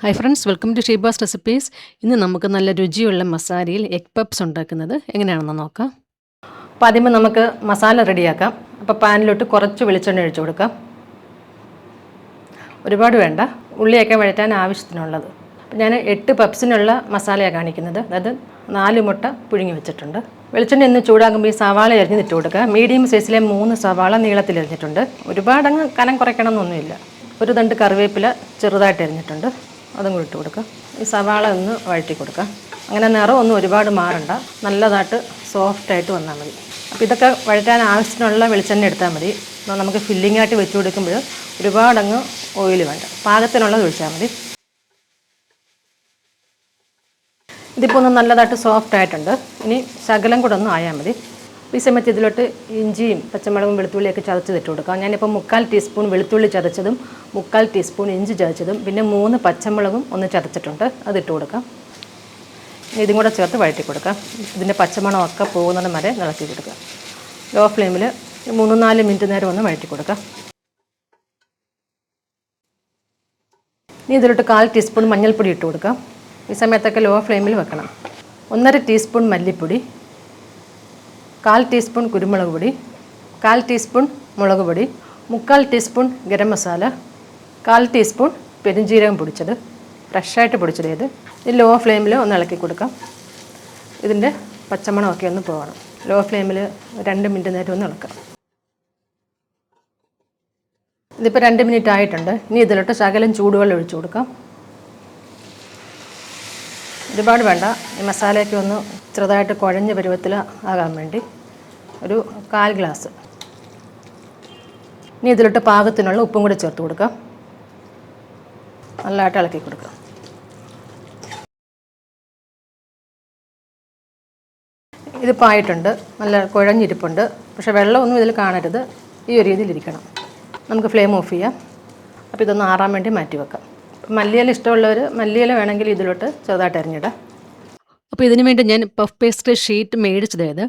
Hi friends welcome to Sheeba's recipes ഇന്ന് നമുക്ക് നല്ല രുചിയുള്ള മസാലയിൽ എഗ് പപ്സ് ഉണ്ടാക്കുന്നത് എങ്ങനെയാണെന്ന് നോക്കാം. അപ്പോൾ ആദ്യമേ നമുക്ക് മസാല റെഡിയാക്കാം. അപ്പോൾ പാനിലോട്ട് കുറച്ച് വെളിച്ചെണ്ണ ഒഴിച്ചു കൊടുക്കാം. ഒരുപാട് വേണ്ട ഉള്ളിയൊക്കെ വഴറ്റാൻ ആവശ്യത്തിനുള്ളത്. അപ്പോൾ ഞാൻ എട്ട് പപ്സിനുള്ള മസാലയാണ് കാണിക്കുന്നത്. അതായത് നാല് മുട്ട പുഴുങ്ങി വെച്ചിട്ടുണ്ട്. വെളിച്ചെണ്ണ ഒന്ന് ചൂടാകുമ്പോൾ ഈ സവാള എറിഞ്ഞിട്ട് കൊടുക്കുക. മീഡിയം സൈസിലെ മൂന്ന് സവാള നീളത്തിൽ എരിഞ്ഞിട്ടുണ്ട്. ഒരുപാടങ്ങ് കനം കുറയ്ക്കണമെന്നൊന്നുമില്ല. ഒരു തണ്ട് കറിവേപ്പില ചെറുതായിട്ട് എരിഞ്ഞിട്ടുണ്ട്. അതും കൂടി ഇട്ട് കൊടുക്കുക. ഈ സവാള ഒന്ന് വഴറ്റി കൊടുക്കുക. അങ്ങനെ നിറം ഒന്നും ഒരുപാട് മാറണ്ട. നല്ലതായിട്ട് സോഫ്റ്റായിട്ട് വന്നാൽ മതി. അപ്പോൾ ഇതൊക്കെ വഴറ്റാൻ ആവശ്യത്തിനുള്ള വെളിച്ചെണ്ണ എടുത്താൽ മതി. നമുക്ക് ഫില്ലിംഗ് ആയിട്ട് വെച്ച് കൊടുക്കുമ്പോൾ ഒരുപാടങ്ങ് ഓയിൽ വേണ്ട. പാകത്തിനുള്ളത് ഒഴിച്ചാൽ മതി. ഇതിപ്പോൾ ഒന്ന് നല്ലതായിട്ട് സോഫ്റ്റ് ആയിട്ടുണ്ട്. ഇനി ശകലം കൂടെ ഒന്ന് ആയാൽ മതി. ഈ സമയത്ത് ഇതിലോട്ട് ഇഞ്ചിയും പച്ചമുളകും വെളുത്തുള്ളിയൊക്കെ ചതച്ചത് ഇട്ട് കൊടുക്കാം. ഞാനിപ്പോൾ മുക്കാൽ ടീസ്പൂൺ വെളുത്തുള്ളി ചതച്ചതും മുക്കാൽ ടീസ്പൂൺ ഇഞ്ചി ചതച്ചതും പിന്നെ മൂന്ന് പച്ചമുളകും ഒന്ന് ചതച്ചിട്ടുണ്ട്. അത് ഇട്ട് കൊടുക്കാം ഇതും കൂടെ ചേർത്ത് വഴറ്റി കൊടുക്കാം. ഇതിന്റെ പച്ചമണമൊക്കെ പോകുന്നിടം വരെ നിളക്കി കൊടുക്കുക ലോ ഫ്ലെയിമിൽ മൂന്ന് നാല് മിനിറ്റ് നേരം ഒന്ന് വഴറ്റി കൊടുക്കുക ഇനി ഇതിലോട്ട് കാൽ ടീസ്പൂൺ മഞ്ഞൾപ്പൊടി ഇട്ട് കൊടുക്കാം. ഈ സമയത്തൊക്കെ ലോ ഫ്ലെയിമിൽ വെക്കണം. ഒന്നര ടീസ്പൂൺ മല്ലിപ്പൊടി കാൽ ടീസ്പൂൺ കുരുമുളക് പൊടി കാൽ ടീസ്പൂൺ മുളക് പൊടി മുക്കാൽ ടീസ്പൂൺ ഗരം മസാല കാൽ ടീസ്പൂൺ പെരുംജീരകം പൊടിച്ചത് ഫ്രഷായിട്ട് പൊടിച്ചത് ഇത് ലോ ഫ്ലെയിമിൽ ഒന്ന് ഇളക്കി കൊടുക്കാം. ഇതിന്റെ പച്ചമണമൊക്കെ ഒന്ന് പോകണം. ലോ ഫ്ലെയിമിൽ രണ്ട് മിനിറ്റ് നേരം ഒന്ന് ഇളക്കാം. ഇതിപ്പോൾ രണ്ട് മിനിറ്റ് ആയിട്ടുണ്ട്. ഇനി ഇതിലോട്ട് ശകലം ചൂടുവെള്ളം ഒഴിച്ചു കൊടുക്കാം. ഒരുപാട് വേണ്ട. ഈ മസാലയൊക്കെ ഒന്ന് ചെറുതായിട്ട് കുഴഞ്ഞ പരുവത്തിൽ ആകാൻ വേണ്ടി ഒരു കാൽ ഗ്ലാസ്. ഇനി ഇതിലോട്ട് പാകത്തിനുള്ള ഉപ്പും കൂടി ചേർത്ത് കൊടുക്കാം. നല്ലതായിട്ട് ഇളക്കി കൊടുക്കാം. ഇത് ആയിട്ടുണ്ട് നല്ല കുഴഞ്ഞിരിപ്പുണ്ട്. പക്ഷേ വെള്ളമൊന്നും ഇതിൽ കാണരുത്. ഈ ഒരു രീതിയിലിരിക്കണം നമുക്ക് ഫ്ലെയിം ഓഫ് ചെയ്യാം. അപ്പോൾ ഇതൊന്ന് ആറാൻ വേണ്ടി മാറ്റി വെക്കാം. മല്ലിയില ഇഷ്ടമുള്ളവർ മല്ലിയില വേണമെങ്കിൽ ഇതിലോട്ട് ചെറുതായിട്ട് അരിഞ്ഞിടാം. അപ്പോൾ ഇതിനു വേണ്ടി ഞാൻ പഫ് പേസ്റ്റ് ഷീറ്റ് മേടിച്ചതായത്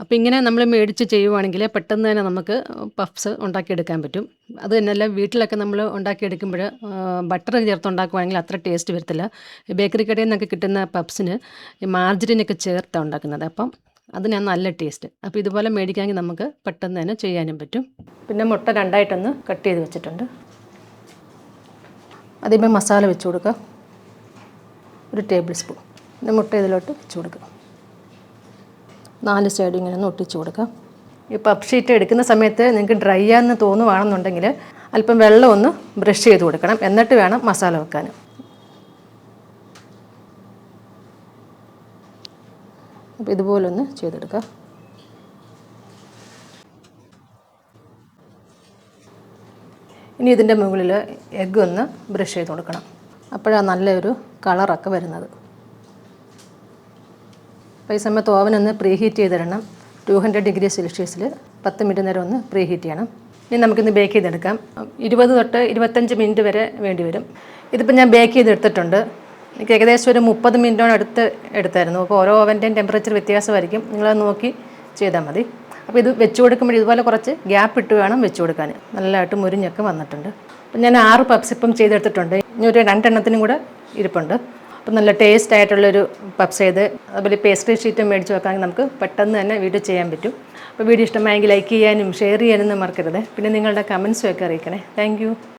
അപ്പോൾ ഇങ്ങനെ നമ്മൾ മേടിച്ച് ചെയ്യുവാണെങ്കിൽ പെട്ടെന്ന് തന്നെ നമുക്ക് പഫ്സ് ഉണ്ടാക്കിയെടുക്കാൻ പറ്റും. അത് തന്നെയല്ല വീട്ടിലൊക്കെ നമ്മൾ ഉണ്ടാക്കിയെടുക്കുമ്പോൾ ബട്ടർ ചേർത്ത് ഉണ്ടാക്കുവാണെങ്കിൽ അത്ര ടേസ്റ്റ് വരത്തില്ല. ബേക്കറി കടയിൽ നിന്നൊക്കെ കിട്ടുന്ന പഫ്സിന് മാർജറിനൊക്കെ ചേർത്താണ് ഉണ്ടാക്കുന്നത്. അപ്പം അതിനാണ് നല്ല ടേസ്റ്റ് അപ്പോൾ ഇതുപോലെ മേടിക്കാമെങ്കിൽ നമുക്ക് പെട്ടെന്ന് തന്നെ ചെയ്യാനും പറ്റും. പിന്നെ മുട്ട രണ്ടായിട്ടൊന്ന് കട്ട് ചെയ്ത് വെച്ചിട്ടുണ്ട്. അതിന്മേൽ മസാല വെച്ച് കൊടുക്കുക. ഒരു ടേബിൾ സ്പൂൺ പിന്നെ മുട്ട ഇതിലോട്ട് വെച്ച് കൊടുക്കുക. നാല് സൈഡ് ഇങ്ങനെ ഒന്ന് ഒട്ടിച്ച് കൊടുക്കുക. ഈ പപ്പ് ഷീറ്റ് എടുക്കുന്ന സമയത്ത് നിങ്ങൾക്ക് ഡ്രൈ ആണെന്ന് തോന്നുവാണെന്നുണ്ടെങ്കിൽ അല്പം വെള്ളം ഒന്ന് ബ്രഷ് ചെയ്ത് കൊടുക്കണം. എന്നിട്ട് വേണം മസാല വെക്കാൻ. അപ്പോൾ ഇതുപോലൊന്ന് ചെയ്തെടുക്കുക. ഇനി ഇതിന്റെ മുകളിൽ എഗ്ഗ് ഒന്ന് ബ്രഷ് ചെയ്ത് കൊടുക്കണം. അപ്പോഴാണ് നല്ലൊരു കളറൊക്കെ വരുന്നത്. അപ്പോൾ ഈ സമയത്ത് ഓവനൊന്ന് പ്രീ ഹീറ്റ് ചെയ്തിടണം. ടു ഹൺഡ്രഡ് ഡിഗ്രി സെൽഷ്യസിൽ പത്ത് മിനിറ്റ് നേരം ഒന്ന് പ്രീ ഹീറ്റ് ചെയ്യണം. ഇനി നമുക്കിന്ന് ബേക്ക് ചെയ്തെടുക്കാം. ഇരുപത് തൊട്ട് ഇരുപത്തഞ്ച് മിനിറ്റ് വരെ വേണ്ടി വരും. ഇതിപ്പോൾ ഞാൻ ബേക്ക് ചെയ്തെടുത്തിട്ടുണ്ട്. എനിക്ക് ഏകദേശം ഒരു മുപ്പത് മിനിറ്റോട് അടുത്ത് എടുത്തായിരുന്നു. അപ്പോൾ ഓരോ ഓവന്റെയും ടെമ്പറേച്ചർ വ്യത്യാസമായിരിക്കും. നിങ്ങളത് നോക്കി ചെയ്താൽ മതി. അപ്പോൾ ഇത് വെച്ച് കൊടുക്കുമ്പോൾ ഇതുപോലെ കുറച്ച് ഗ്യാപ്പ് ഇട്ട് വേണം വെച്ച് കൊടുക്കാൻ. നല്ലതായിട്ട് മുരിഞ്ഞൊക്കെ വന്നിട്ടുണ്ട്. അപ്പം ഞാൻ ആറ് പപ്സിപ്പം ചെയ്തെടുത്തിട്ടുണ്ട്. ഇനി ഒരു രണ്ടെണ്ണത്തിനും കൂടെ ഇരിപ്പുണ്ട്. അപ്പം നല്ല ടേസ്റ്റ് ആയിട്ടുള്ളൊരു പപ്സ് ചെയ്ത് അതുപോലെ പേസ്ട്രി ഷീറ്റും മേടിച്ച് വെക്കാമെങ്കിൽ നമുക്ക് പെട്ടെന്ന് തന്നെ വീഡിയോ ചെയ്യാൻ പറ്റും. അപ്പോൾ വീഡിയോ ഇഷ്ടമായെങ്കിൽ ലൈക്ക് ചെയ്യാനും ഷെയർ ചെയ്യാനും മറക്കരുത്. പിന്നെ നിങ്ങളുടെ കമൻസും ഒക്കെ അറിയിക്കണേ. താങ്ക്